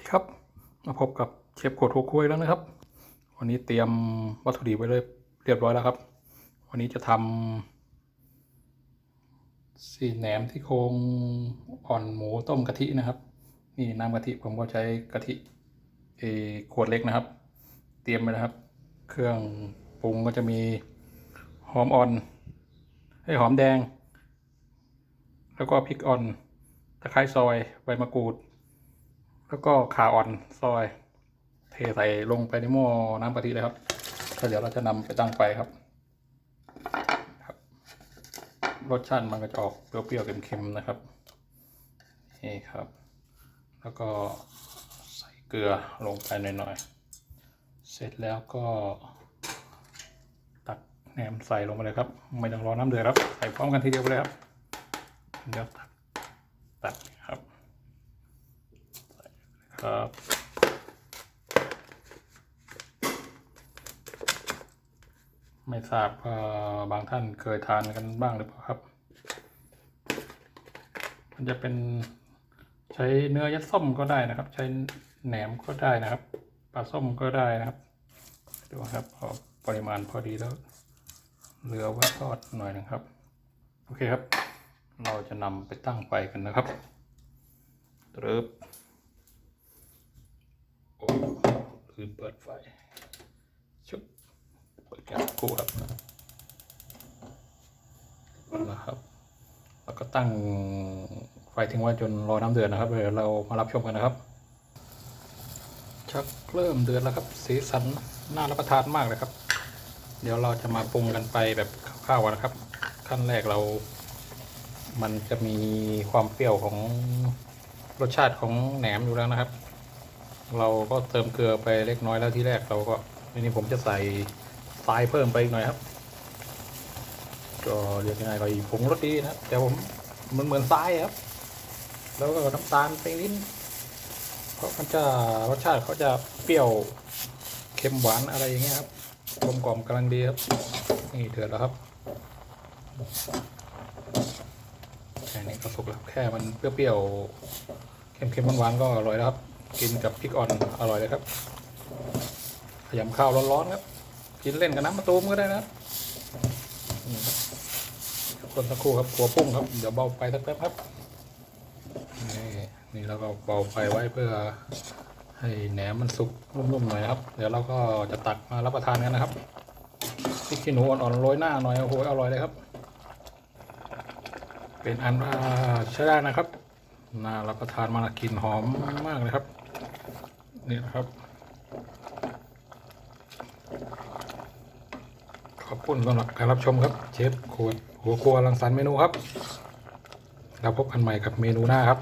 ดีครับ มาพบกับเชฟโกดหัวคุยแล้วนะครับ วันนี้เตรียมวัตถุดิบไว้เลยเรียบร้อยแล้วครับ วันนี้จะทำสี่แหนมที่โครงอ่อนหมูต้มกะทินะครับ นี่น้ำกะทิผมก็ใช้กะทิเอขวดเล็กนะครับ เตรียมไปนะครับ เครื่องปรุงก็จะมีหอมอ่อนให้หอมแดง แล้วก็พริกอ่อนตะไคร้ซอยใบมะกรูด แล้วก็ขาอ่อนซอย เทใส่ลงไปในหม้อน้ำกะทิเลยครับก็เดี๋ยวเราจะนำไปตั้งไฟครับครับ รสชาติมันก็จะออกเปรี้ยวๆเค็มๆนะครับนี่ครับ แล้วก็ใส่เกลือลงไปหน่อยๆ เสร็จแล้วก็ตักแหนมใส่ลงไปเลยครับ ไม่ต้องรอน้ำเดือดครับ ใส่พร้อมกันทีเดียวไปเลยครับ เดี๋ยวตักตัก ครับไม่ทราบว่าบางท่านเคยทานกันบ้างหรือเปล่าครับ มันจะเป็นใช้เนื้อยัดส้มก็ได้นะครับ ใช้แหนมก็ได้นะครับปลาส้มก็ได้นะครับดูครับพอปริมาณพอดีแล้วเหลือไว้ทอดหน่อยนะครับ โอเคครับ เราจะนำไปตั้งไฟกันนะครับตรึบ โอ้ ลืมเปิดไฟ ชุบเปิดแก๊สคู่ครับนะครับ แล้วก็ตั้งไฟทิ้งไว้จนรอน้ำเดือดนะครับเดี๋ยวเรามารับชมกันนะครับ ชักเริ่มเดือดแล้วครับ สีสันน่ารับประทานมากเลยครับ เดี๋ยวเราจะมาปรุงกันไปแบบคร่าวๆนะครับ ขั้นแรกเรา มันจะมีความเปรี้ยวของรสชาติของแหนมอยู่แล้วนะครับ เราก็เติมเกลือไปเล็กน้อยแล้วที่แรกเราก็ทีนี้ผมจะใส่ทรายเพิ่มไปอีกหน่อยครับ ก็เรียกง่ายๆก็อีผงรสดีนะแต่ผมมันเหมือนทรายครับ แล้วก็น้ำตาลไปนิดเพราะมันจะรสชาติเขาจะเปรี้ยวเค็มหวานอะไรอย่างเงี้ยครับกลมกล่อมกำลังดีครับนี่เดือดแล้วครับแค่นี้ก็สุกแล้วแค่มันเปรี้ยวๆเค็มๆหวานๆก็อร่อยแล้วครับ กินกับพริกอ่อนอร่อยเลยครับขยำข้าวร้อนๆครับ กินเล่นกับน้ำมะตูมก็ได้นะคนสักครู่ครับหัวปุ้งครับ เดี๋ยวเบาไฟสักแป๊บครับ นี่นี่เราก็เบาไฟไว้เพื่อ ให้แหนมมันสุกนุ่มๆหน่อยครับ เดี๋ยวเราก็จะตักมารับประทานกันนะครับพริกขี้หนูอ่อนๆโรยหน้าหน่อยโอ้โหอร่อยเลยครับ เป็นอันว่าใช้ได้นะครับน่ารับประทานมากกลิ่นหอมมากเลยครับ นี่นะครับขอบคุณสำหรับการรับชมครับ เชฟขวดหัวครัวรังสรรค์เมนูครับเราพบกันใหม่กับเมนูหน้าครับ